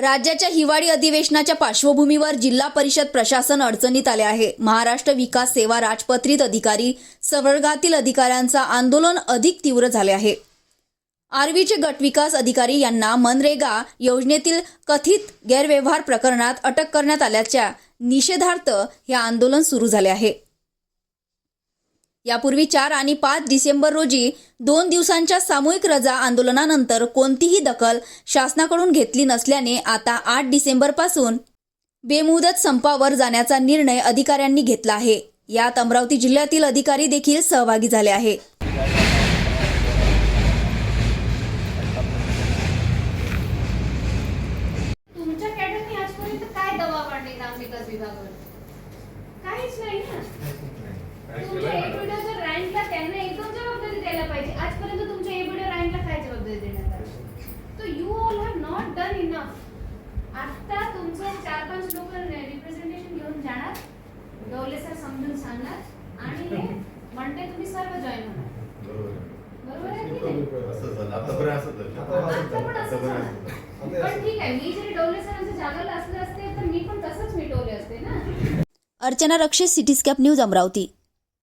राज्याच्या हिवाळी अधिवेशनाच्या पार्श्वभूमीवर जिल्हा परिषद प्रशासन अडचणीत आले आहे. महाराष्ट्र विकास सेवा राजपत्रित अधिकारी सवर्गातील अधिकाऱ्यांचा आंदोलन अधिक तीव्र झाले आहे. आर्वीचे गटविकास अधिकारी यांना मनरेगा योजनेतील कथित गैरव्यवहार प्रकरणात अटक करण्यात आल्याच्या निषेधार्थ हे आंदोलन सुरू झाले आहे. यापूर्वी चार आणि पाच डिसेंबर रोजी दोन दिवसांच्या सामूहिक रजा आंदोलनानंतर कोणतीही दखल शासनाकडून घेतली नसल्याने आता आठ डिसेंबरपासून बेमुदत संपावर जाण्याचा निर्णय अधिकाऱ्यांनी घेतला आहे. यात अमरावती जिल्ह्यातील अधिकारी देखील सहभागी झाले आहे काहीच नाही ना. डन इनफ आता तुमचं चार पाच लोक रिप्रेझेंटेशन घेऊन जाणार. डोले सर समजून सांगणार. आणि हे मंडे तुम्ही सर्व जॉईन होणार. बरोबर आहे. की नाही? असं झालं. आतापर्यंत असं झालं. आता पण असं झालं. आतापर्यंत पण ठीक आहे. मी जरी डोले सरांच्या जागाला असले असते तर मी पण तसंच मिटवले असते ना? Archana Rakshe Cityscape news Amravati.